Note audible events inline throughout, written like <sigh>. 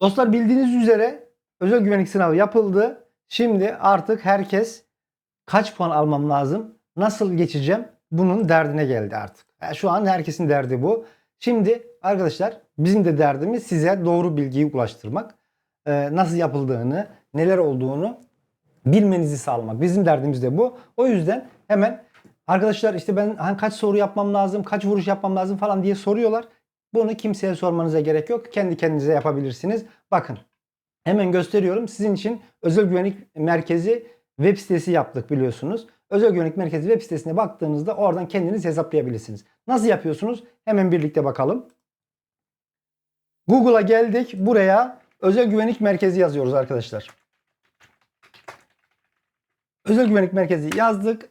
Dostlar bildiğiniz üzere özel güvenlik sınavı yapıldı. Şimdi artık herkes kaç puan almam lazım, nasıl geçeceğim bunun derdine geldi artık. Yani şu an herkesin derdi bu. Şimdi arkadaşlar bizim de derdimiz size doğru bilgiyi ulaştırmak. Ee, nasıl yapıldığını, neler olduğunu bilmenizi sağlamak. Bizim derdimiz de bu. O yüzden hemen arkadaşlar işte ben hani kaç soru yapmam lazım, kaç vuruş yapmam lazım falan diye soruyorlar. Bunu kimseye sormanıza gerek yok. Kendi kendinize yapabilirsiniz. Bakın hemen gösteriyorum. Sizin için özel güvenlik merkezi web sitesi yaptık biliyorsunuz. Özel güvenlik merkezi web sitesine baktığınızda oradan kendiniz hesaplayabilirsiniz. Nasıl yapıyorsunuz? Hemen birlikte bakalım. Google'a geldik. Buraya özel güvenlik merkezi yazıyoruz arkadaşlar. Özel güvenlik merkezi yazdık.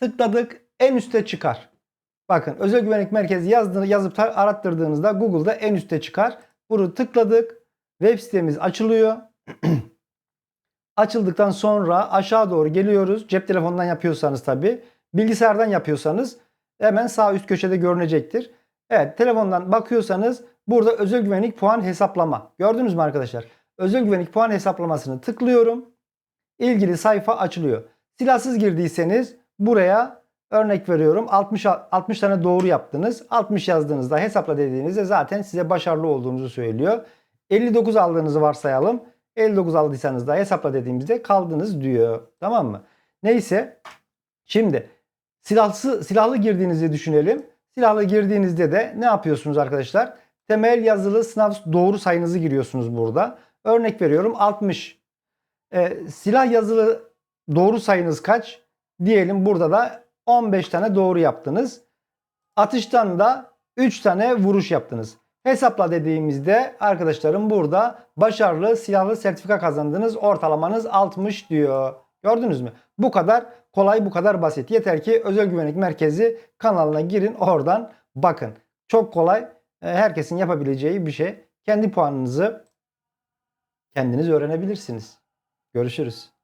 Tıkladık. En üste çıkar. Bakın özel güvenlik merkezi yazdığını yazıp arattırdığınızda Google'da en üste çıkar. Bunu tıkladık. Web sitemiz açılıyor. <clears throat> Açıldıktan sonra aşağı doğru geliyoruz. Cep telefonundan yapıyorsanız tabi. Bilgisayardan yapıyorsanız hemen sağ üst köşede görünecektir. Evet telefondan bakıyorsanız burada özel güvenlik puan hesaplama. Gördünüz mü arkadaşlar? Özel güvenlik puan hesaplamasını tıklıyorum. İlgili sayfa açılıyor. Silahsız girdiyseniz buraya örnek veriyorum 60 60 tane doğru yaptınız. 60 yazdığınızda hesapla dediğinizde zaten size başarılı olduğunuzu söylüyor. 59 aldığınızı varsayalım. 59 aldıysanız da hesapla dediğimizde kaldınız diyor. Tamam mı? Neyse. Şimdi silahsı, silahlı girdiğinizi düşünelim. Silahlı girdiğinizde de ne yapıyorsunuz arkadaşlar? Temel yazılı sınav doğru sayınızı giriyorsunuz burada. Örnek veriyorum 60. Ee, silah yazılı doğru sayınız kaç? Diyelim burada da 15 tane doğru yaptınız. Atıştan da 3 tane vuruş yaptınız. Hesapla dediğimizde arkadaşlarım burada başarılı silahlı sertifika kazandınız. Ortalamanız 60 diyor. Gördünüz mü? Bu kadar kolay, bu kadar basit. Yeter ki Özel Güvenlik Merkezi kanalına girin, oradan bakın. Çok kolay, e, herkesin yapabileceği bir şey. Kendi puanınızı kendiniz öğrenebilirsiniz. Görüşürüz.